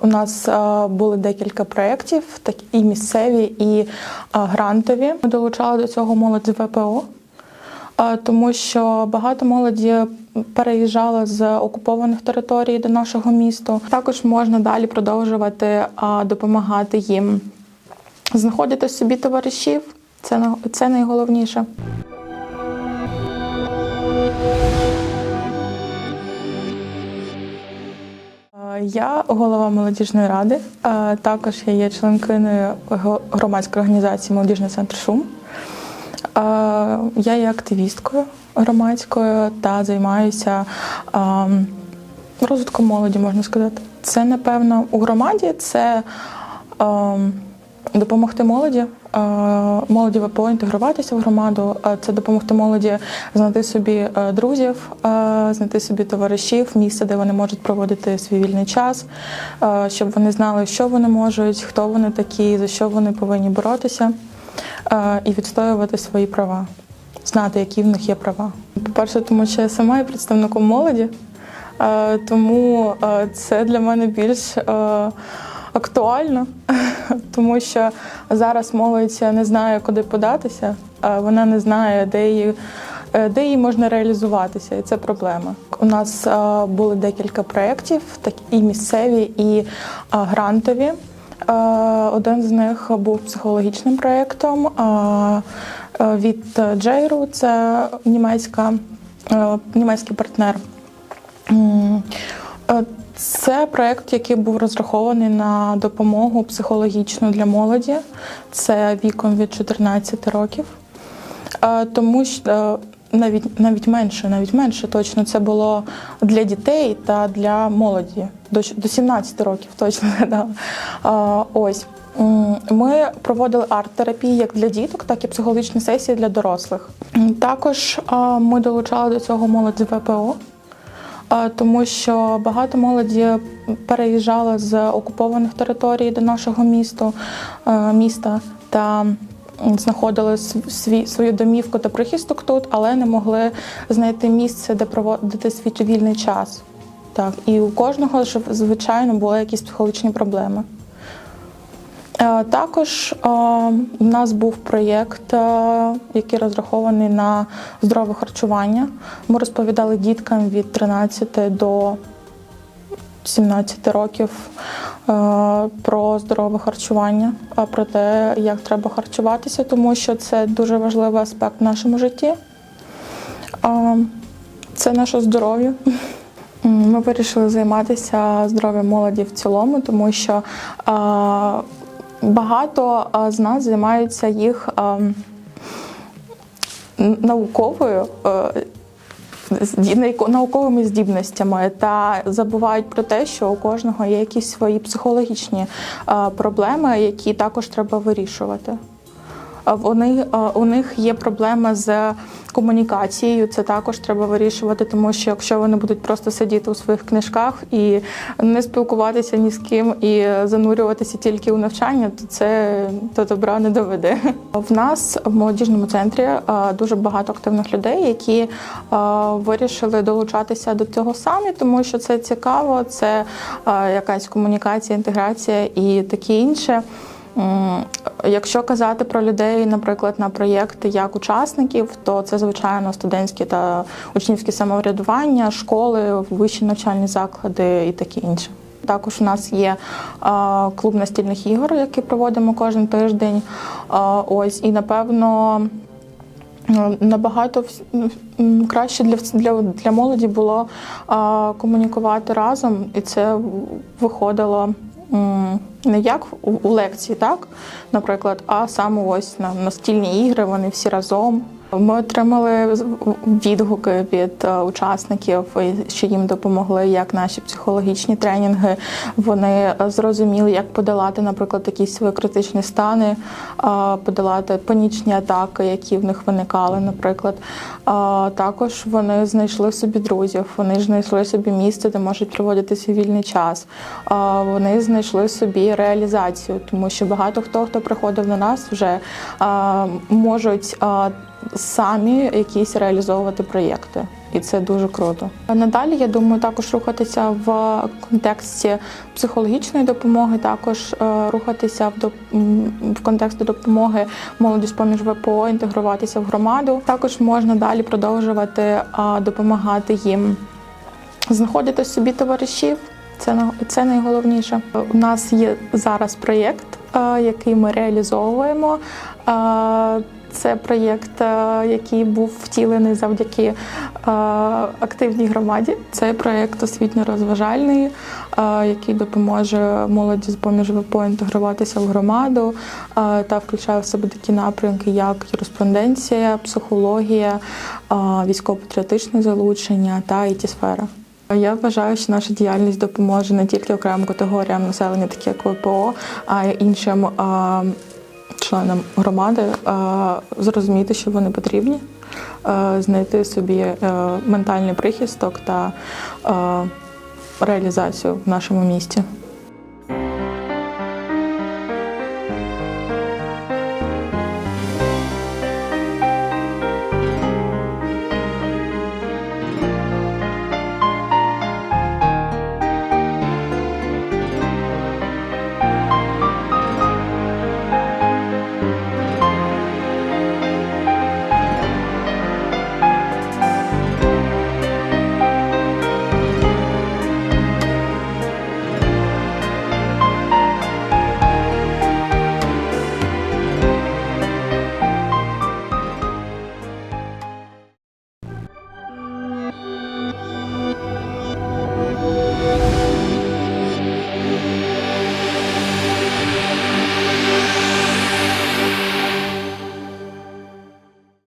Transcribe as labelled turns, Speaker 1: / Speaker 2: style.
Speaker 1: У нас е, були декілька проєктів, так і місцеві, і е, грантові. Ми долучали до цього молодь з ВПО, е, тому що багато молоді переїжджало з окупованих територій до нашого міста. Також можна далі продовжувати допомагати їм знаходити собі товаришів. Це це найголовніше. Я голова молодіжної ради. Також я є членкиною громадської організації Молодіжний центр Шум. Я є активісткою громадською та займаюся розвитком молоді, можна сказати. Це, напевно, у громаді це допомогти молоді, молоді ВПО інтегруватися в громаду. Це допомогти молоді знайти собі е, друзів, е, знайти собі товаришів, місце, де вони можуть проводити свій вільний час, е, щоб вони знали, що вони можуть, хто вони такі, за що вони повинні боротися і відстоювати свої права, знати, які в них є права. По-перше, тому що я сама є представником молоді, тому це для мене більш актуально, тому що зараз молодь не знає, куди податися, е, вона не знає, де її. е, Де їй можна реалізуватися, і це проблема. У нас е, були декілька проєктів, так і місцеві, і е, грантові. Е, Один з них був психологічним проєктом е, е, від Джейру, це німецька, е, німецький партнер. Е, Це проєкт, який був розрахований на допомогу психологічну для молоді. Це віком від 14 років. Е, Тому що е, навіть навіть менше, навіть менше точно це було для дітей та для молоді до, до 17 років, точно да. Ось ми проводили арт-терапії як для діток, так і психологічні сесії для дорослих. Також ми долучали до цього молодь з ВПО. Тому що багато молоді переїжджало з окупованих територій до нашого міста, е, міста та знаходили свій, свою домівку та прихисток тут, але не могли знайти місце, де проводити свій вільний час. Так, і у кожного ж, звичайно, були якісь психологічні проблеми. Е, Також е, в нас був проєкт, е, який розрахований на здорове харчування. Ми розповідали діткам від 13 до 17 років про здорове харчування, про те, як треба харчуватися, тому що це дуже важливий аспект в нашому житті. Це наше здоров'я. Ми вирішили займатися здоров'ям молоді в цілому, тому що багато з нас займаються їх науковою. науковими здібностями та забувають про те, що у кожного є якісь свої психологічні проблеми, які також треба вирішувати. Вони, у них є проблема з комунікацією, це також треба вирішувати, тому що якщо вони будуть просто сидіти у своїх книжках і не спілкуватися ні з ким і занурюватися тільки у навчання, то це до добра не доведе. В нас в молодіжному центрі дуже багато активних людей, які вирішили долучатися до цього самі, тому що це цікаво, це якась комунікація, інтеграція і таке інше. Якщо казати про людей, наприклад, на проєкти як учасників, то це звичайно студентські та учнівські самоврядування, школи, вищі навчальні заклади і таке інше. Також у нас є клуб настільних ігор, який проводимо кожен тиждень. Ось і напевно. Набагато краще для, для, для молоді було а, комунікувати разом, і це виходило не як у, лекції, так, наприклад, а саме ось на настільні ігри, вони всі разом. Ми отримали відгуки від е, учасників, що їм допомогли як наші психологічні тренінги. Вони е, зрозуміли, як подолати, наприклад, якісь свої критичні стани, е, подолати панічні атаки, які в них виникали, наприклад. Також вони знайшли собі друзів, вони знайшли собі місце, де можуть проводити свій вільний час. Вони знайшли собі реалізацію, тому що багато хто, хто приходив на нас, вже можуть самі якісь реалізовувати проєкти. і це дуже круто. Надалі я думаю також рухатися в контексті психологічної допомоги, також е, рухатися в, в контексті допомоги молоді з поміж ВПО, інтегруватися в громаду. Також можна далі продовжувати е, допомагати їм знаходити собі товаришів. Це це найголовніше. У нас є зараз проєкт, е, який ми реалізовуємо. Це проєкт, е, який був втілений завдяки е, активній громаді. Це проєкт освітньо-розважальний, е, який допоможе молоді з поміж ВПО інтегруватися в громаду та включає в себе такі напрямки, як юриспруденція, психологія, військово-патріотичне залучення та it сфера. Я вважаю, що наша діяльність допоможе не тільки окремим категоріям населення, такі як ВПО, а й іншим членам громади зрозуміти, що вони потрібні, знайти собі е, ментальний прихисток та реалізацію в нашому місті.